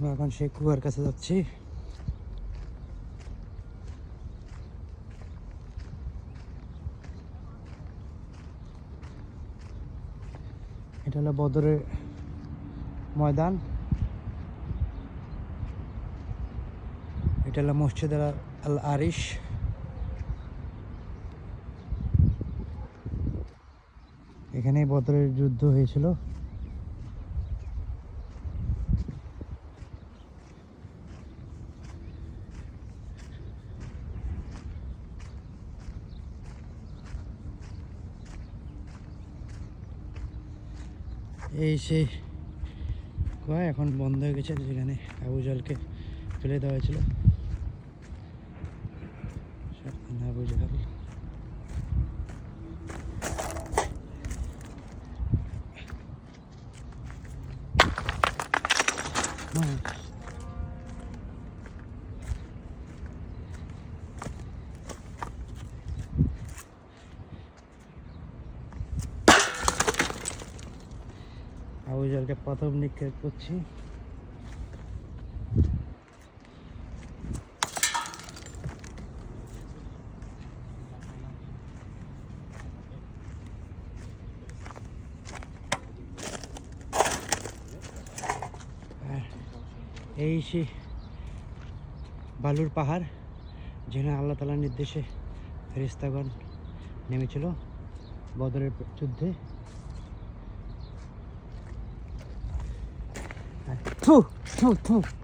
আমরা এখন সেই কুয়ার কাছে যাচ্ছি। এটা হলো বদরের ময়দান। এটা হলো মসজিদ আল আরিশ এখানেই বদরের যুদ্ধ হয়েছিল। এই সেই কুয়া এখন বন্ধ হয়ে গেছে, যেখানে আবু জলকে ফেলে দেওয়া হয়েছিল আবু জল। জলকে প্রথম নিক্ষেপ করছি। আর এই সে বালুর পাহাড়, যেখানে আল্লাহ তালার নির্দেশে ফেরিস্তাগণ নেমেছিল বদরের যুদ্ধে। トゥトゥトゥ